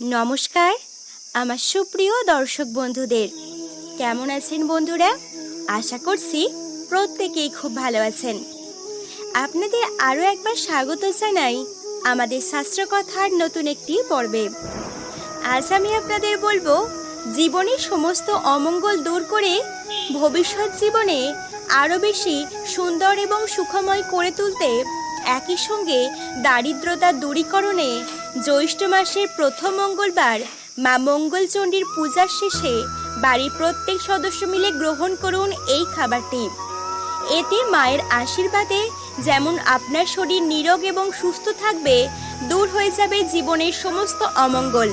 নমস্কার, আমার সুপ্রিয় দর্শক বন্ধুদের। কেমন আছেন বন্ধুরা? আশা করছি প্রত্যেকেই খুব ভালো আছেন। আপনাদের আরও একবার স্বাগত জানাই আমাদের শাস্ত্রকথার নতুন একটি পর্বে। আজ আমি আপনাদের বলব, জীবনের সমস্ত অমঙ্গল দূর করে ভবিষ্যৎ জীবনে আরও বেশি সুন্দর এবং সুখময় করে তুলতে একই সঙ্গে দারিদ্রতা দূরীকরণে জ্যৈষ্ঠ মাসের প্রথম মঙ্গলবার মা মঙ্গলচণ্ডীর পূজার শেষে বাড়ির প্রত্যেক সদস্য মিলে গ্রহণ করুন এই খাবারটি। এতে মায়ের আশীর্বাদে যেমন আপনার শরীর নিরোগ এবং সুস্থ থাকবে, দূর হয়ে যাবে জীবনের সমস্ত অমঙ্গল।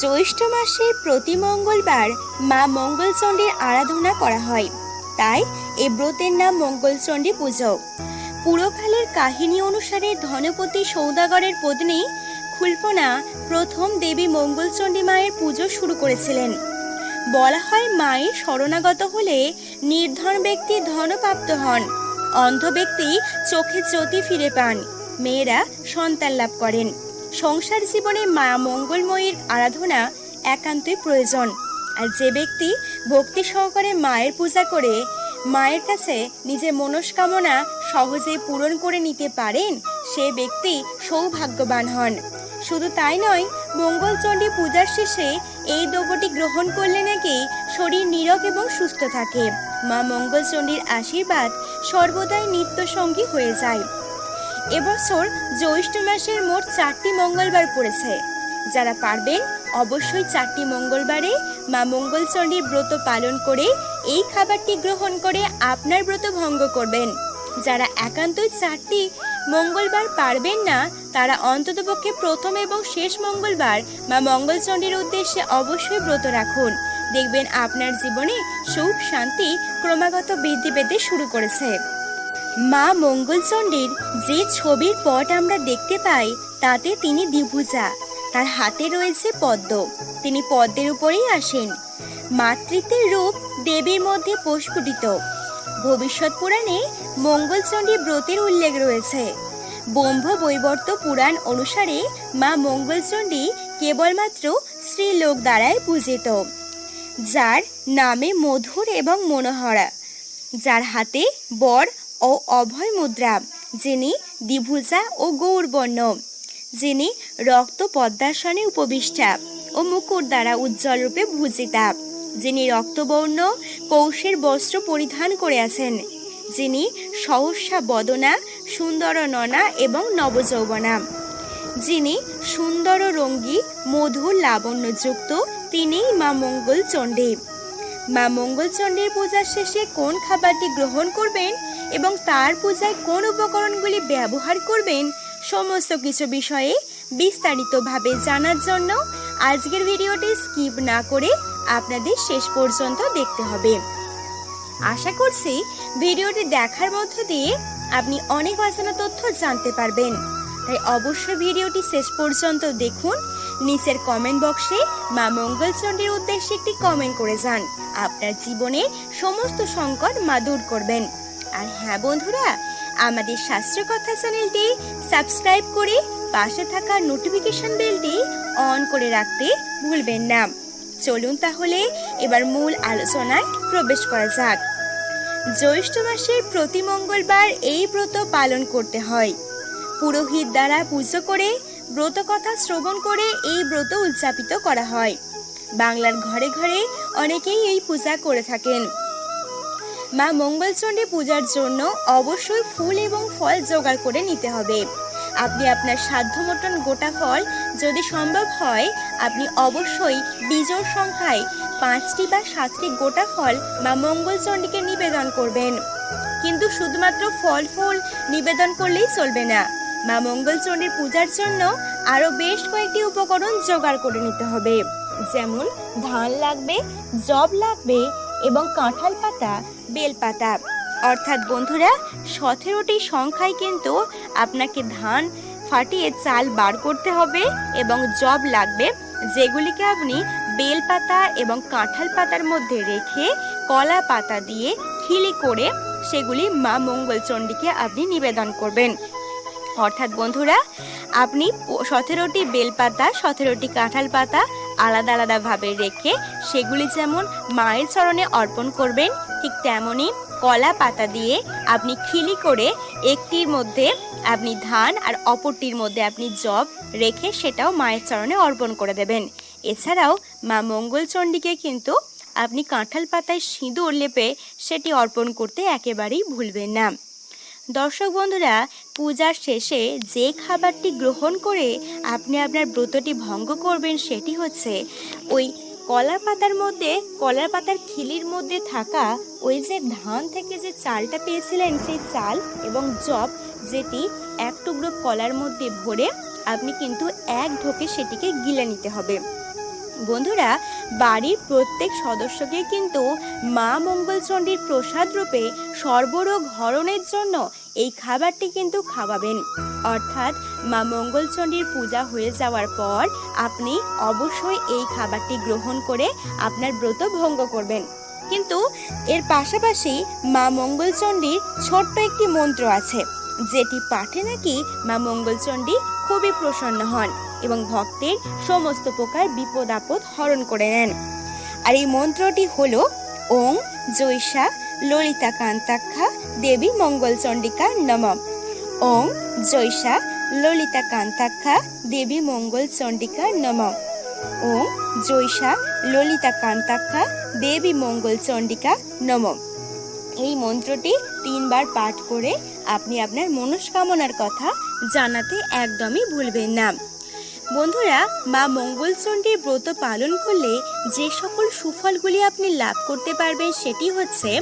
জ্যৈষ্ঠ মাসের প্রতি মঙ্গলবার মা মঙ্গলচণ্ডীর আরাধনা করা হয়। তাই এ ব্রতের নাম মঙ্গলচণ্ডী পুজো। পুরকালের কাহিনী অনুসারে ধনপতি সৌদাগরের পত্নী খুলপনা প্রথম দেবী মঙ্গলচণ্ডী মায়ের পুজো শুরু করেছিলেন। বলা হয় মায়ের শরণাগত হলে নির্ধন ব্যক্তি ধনপ্রাপ্ত হন। অন্ধ ব্যক্তি চোখে জ্যোতি ফিরে পান। মেয়েরা সন্তান লাভ করেন। সংসার জীবনে মা মঙ্গলময়ীর আরাধনা একান্তই প্রয়োজন। আর যে ব্যক্তি ভক্তি সহকারে মায়ের পূজা করে, মায়ের কাছে নিজের মনস্কামনা সহজেই পূরণ করে নিতে পারেন, সে ব্যক্তি সৌভাগ্যবান হন। শুধু তাই নয়, মঙ্গলচণ্ডী পূজার শেষে এই দ্রব্যটি গ্রহণ করলে নাকি শরীর নীরব এবং সুস্থ থাকে। মা মঙ্গলচণ্ডীর আশীর্বাদ সর্বদাই নিত্য সঙ্গী হয়ে যায়। এবছর জ্যৈষ্ঠ মাসের মোট চারটি মঙ্গলবার পড়েছে। যারা পারবেন অবশ্যই চারটি মঙ্গলবারে মা মঙ্গলচণ্ডীর ব্রত পালন করে এই খাবারটি গ্রহণ করে আপনার ব্রত ভঙ্গ করবেন। যারা একান্তই চারটি মঙ্গলবার পারবেন না, তারা অন্ততপক্ষে প্রথম এবং শেষ মঙ্গলবার মা মঙ্গলচণ্ডীর উদ্দেশ্যে অবশ্যই ব্রত রাখুন। দেখবেন আপনার জীবনে সুখ, শান্তি ক্রমাগত বৃদ্ধি পেতে শুরু করেছে। মা মঙ্গলচণ্ডীর যে ছবির পট আমরা দেখতে পাই, তাতে তিনি দ্বিভুজা। তার হাতে রয়েছে পদ্ম। তিনি পদ্মের উপরেই আসেন। মাতৃত্বের রূপ দেবীর মধ্যে প্রস্ফুটিত। ভবিষ্যৎ পুরাণে মঙ্গলচণ্ডী ব্রতের উল্লেখ রয়েছে। ব্রহ্ম বৈবর্ত পুরাণ অনুসারে মা মঙ্গলচণ্ডী কেবলমাত্র স্ত্রীলোক দ্বারাই পূজিত, যার নামে মধুর এবং মনোহরা, যার হাতে বর ও অভয় মুদ্রা, যিনি দ্বিভুজা ও গৌরবর্ণ, যিনি রক্ত পদ্মাসনে উপবিষ্টা ও মুকুর দ্বারা উজ্জ্বল রূপে ভূজিতা। যিনি রক্তবর্ণ, কৌশের বস্ত্র পরিধান করে আছেন, যিনি সহসা বদনা, সুন্দর ননা এবং নবযৌবনা। যিনি সুন্দর রঙ্গী, মধুর লাবণ্যযুক্ত, তিনিই মা মঙ্গল চণ্ডী মা মঙ্গলচণ্ডীর পূজার শেষে কোন খাবারটি গ্রহণ করবেন এবং তার পূজায় কোন উপকরণগুলি ব্যবহার করবেন, সমস্ত কিছু বিষয়ে বিস্তারিতভাবে জানার জন্য আজকের ভিডিওটি স্কিপ না করে আপনাদের শেষ পর্যন্ত দেখতে হবে। আশা করছি ভিডিওটি দেখার মধ্য দিয়ে আপনি অনেক অজানা তথ্য জানতে পারবেন। তাই অবশ্যই ভিডিওটি শেষ পর্যন্ত দেখুন। নিচের কমেন্ট বক্সে মা মঙ্গলচণ্ডীর উদ্দেশ্যে একটি কমেন্ট করে যান। আপনার জীবনে সমস্ত সংকট মা দূর করবেন। আর হ্যাঁ বন্ধুরা, আমাদের শাস্ত্রকথা চ্যানেলটি সাবস্ক্রাইব করে পাশে থাকা নোটিফিকেশন বেলটি অন করে রাখতে ভুলবেন না। চলুন তাহলে এবার মূল আলোচনায় প্রবেশ করা যাক। জ্যৈষ্ঠ মাসের প্রতি মঙ্গলবার এই ব্রত পালন করতে হয়। পুরোহিত দ্বারা পুজো করে ব্রত কথা শ্রবণ করে এই ব্রত উদযাপিত করা হয়। বাংলার ঘরে ঘরে অনেকেই এই পূজা করে থাকেন। মা মঙ্গলচণ্ডী পূজার জন্য অবশ্যই ফুল এবং ফল জোগাড় করে নিতে হবে। আপনি আপনার সাধ্য মতন গোটা ফল যদি সম্ভব হয়, আপনি অবশ্যই বিজোড় সংখ্যায় পাঁচটি বা সাতটি গোটা ফল মা মঙ্গলচণ্ডীকে নিবেদন করবেন। কিন্তু শুধুমাত্র ফল ফুল নিবেদন করলেই চলবে না। মা মঙ্গলচণ্ডীর পূজার জন্য আরও বেশ কয়েকটি উপকরণ জোগাড় করে নিতে হবে। যেমন, ধান লাগবে জব লাগবে এবং কাঁঠাল পাতা বেলপাতা অর্থাৎ বন্ধুরা, সতেরোটি সংখ্যায় কিন্তু আপনাকে ধান ফাটিয়ে চাল বার করতে হবে এবং জব লাগবে, যেগুলিকে আপনি বেল পাতা এবং কাঁঠাল পাতার মধ্যে রেখে কলা পাতা দিয়ে খিলি করে সেগুলি মা মঙ্গলচণ্ডীকে আপনি নিবেদন করবেন। অর্থাৎ বন্ধুরা, আপনি সতেরোটি বেলপাতা, সতেরোটি কাঁঠাল পাতা আলাদা আলাদাভাবে রেখে সেগুলি যেমন মায়ের চরণে অর্পণ করবেন, ঠিক তেমনই কলা পাতা দিয়ে আপনি খিলি করে একটির মধ্যে আপনি ধান আর অপরটির মধ্যে আপনি জব রেখে সেটাও মায়ের চরণে অর্পণ করে দেবেন। এছাড়াও মা মঙ্গলচণ্ডীকে কিন্তু আপনি কাঁঠাল পাতায় সিঁদুর লেপে সেটি অর্পণ করতে একেবারেই ভুলবেন না। দর্শক বন্ধুরা, পূজার শেষে যে খাবারটি গ্রহণ করে আপনি আপনার ব্রতটি ভঙ্গ করবেন সেটি হচ্ছে ওই কলা পাতার মধ্যে কলা পাতার খিলির মধ্যে থাকা ওই যে ধান থেকে যে চালটা পেয়েছিলেন, সেই চাল এবং জব যেটি এক টুকরো কলার মধ্যে ভরে আপনি কিন্তু এক ঢোকে সেটিকে গিলে নিতে হবে। বন্ধুরা, বাড়ির প্রত্যেক সদস্যকে কিন্তু মা মঙ্গলচণ্ডীর প্রসাদ রূপে সর্বরোগ হরণের জন্য এই খাবারটি কিন্তু খাওয়াবেন। অর্থাৎ মা মঙ্গলচণ্ডীর পূজা হয়ে যাওয়ার পর আপনি অবশ্যই এই খাবারটি গ্রহণ করে আপনার ব্রত ভঙ্গ করবেন। কিন্তু এর পাশাপাশি মা মঙ্গলচণ্ডীর ছোট্ট একটি মন্ত্র আছে, যেটি পাঠে নাকি মা মঙ্গলচণ্ডী খুবই প্রসন্ন হন এবং ভক্তের সমস্ত প্রকার বিপদ আপদ হরণ করে নেন। আর এই মন্ত্রটি হল ওং জৈষা ললিতা কান্তাক্ষা দেবী মঙ্গলচণ্ডিকা নম। ওং জৈষা ললিতা কান্তাক্ষা, দেবী মঙ্গলচণ্ডিকা নম। ওং জৈষা ললিতা কান্তাক্ষা, দেবী মঙ্গলচণ্ডিকা নম। এই মন্ত্রটি তিনবার পাঠ করে আপনি আপনার মনস্কামনার কথা জানাতে একদমই ভুলবেন না। বন্ধুরা, মা মঙ্গলচণ্ডীর ব্রত পালন করলে যে সকল সুফলগুলি আপনি লাভ করতে পারবেন সেটি হচ্ছে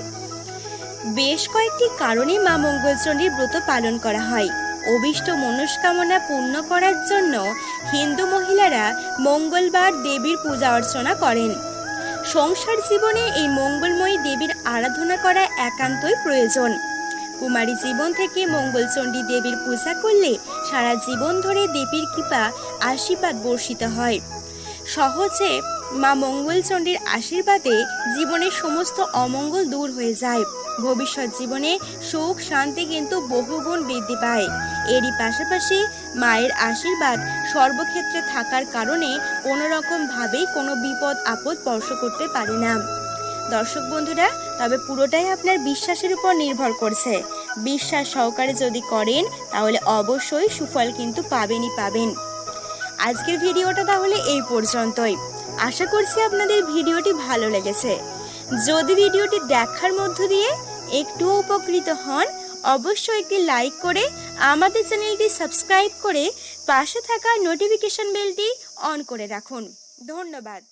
বেশ কয়েকটি কারণে মা মঙ্গলচণ্ডীর ব্রত পালন করা হয়। অভিষ্ট মনস্কামনা পূর্ণ করার জন্য হিন্দু মহিলারা মঙ্গলবার দেবীর পূজা অর্চনা করেন। সংসার জীবনে এই মঙ্গলময়ী দেবীর আরাধনা করা একান্তই প্রয়োজন। কুমারী জীবন থেকে মঙ্গলচণ্ডী দেবীর পূজা করলে সারা জীবন ধরে দেবীর কৃপা আশীর্বাদ বর্ষিত হয়। সহজে মা মঙ্গলচণ্ডীর আশীর্বাদে জীবনের সমস্ত অমঙ্গল দূর হয়ে যায়। ভবিষ্যৎ জীবনে সুখ, শান্তি কিন্তু বহুগুণ বৃদ্ধি পায়। এরই পাশাপাশি মায়ের আশীর্বাদ সর্বক্ষেত্রে থাকার কারণে কোনো রকম ভাবেই কোনো বিপদ, আপদ স্পর্শ করতে পারে না। দর্শক বন্ধুরা, তবে পুরোটাই আপনার বিশ্বাসের উপর নির্ভর করছে। বিশ্বাস সহকারে যদি করেন, তাহলে অবশ্যই সুফল কিন্তু পাবেনই পাবেন। আজকের ভিডিওটা তাহলে এই পর্যন্তই। আশা করছি আপনাদের ভিডিওটি ভালো লেগেছে। যদি ভিডিওটি দেখার মধ্য দিয়ে একটু উপকৃত হন, অবশ্যই একটি লাইক করে আমাদের চ্যানেলটি সাবস্ক্রাইব করে পাশে থাকা নোটিফিকেশন বেলটি অন করে রাখুন। ধন্যবাদ।